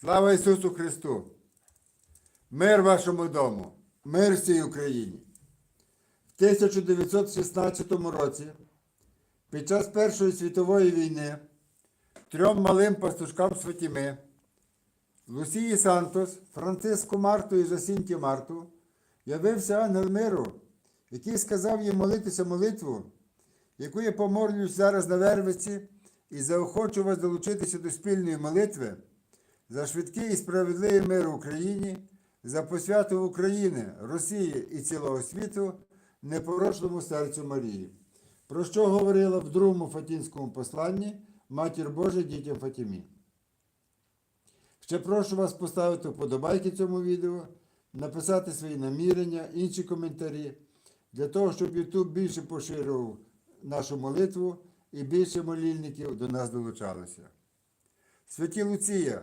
Слава Ісусу Христу! Мир вашому дому, мир всій Україні. В 1916 році, під час Першої світової війни, трьом малим пастушкам Святіми, Лусії Сантос, Франциску Марту і Жасінті Марту, явився ангел миру, який сказав їм молитися молитву, яку я помолюсь зараз на Вервиці, і заохочу вас долучитися до спільної молитви за швидкий і справедливий мир в Україні, за посвяту України, Росії і цілого світу непорочному серцю Марії. Про що говорила в другому Фатінському посланні Матір Божа дітям Фатімі. Ще прошу вас поставити вподобайки цьому відео, написати свої намірення, інші коментарі, для того, щоб YouTube більше поширював нашу молитву і більше молільників до нас долучалося. Святі Луція,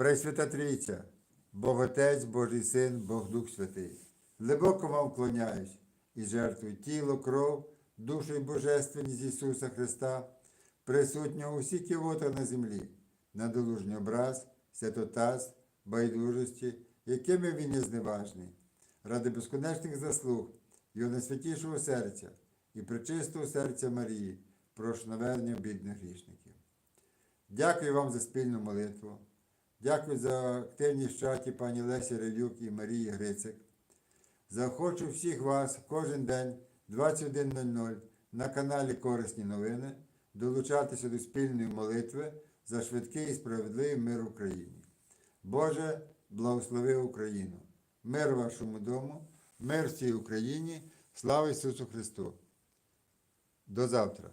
Пресвята Трійця, Бог Отець, Божий Син, Бог Дух Святий, глибоко вам вклоняюсь і жертвую тіло, кров, душу і божественність Ісуса Христа, присутнього у всіх кивотах на землі, на долужній образ, святотаз, байдужості, якими він є зневажний, ради безконечних заслуг Його найсвятішого серця і причистого серця Марії, прошу навернення бідних грішників. Дякую вам за спільну молитву. Дякую за активність в чаті пані Лесі Ревюк і Марії Грицик. Захочу всіх вас кожен день 21.00 на каналі Корисні новини долучатися до спільної молитви за швидкий і справедливий мир в Україні. Боже, благослови Україну! Мир вашому дому, мир всій Україні, слава Ісусу Христу! До завтра!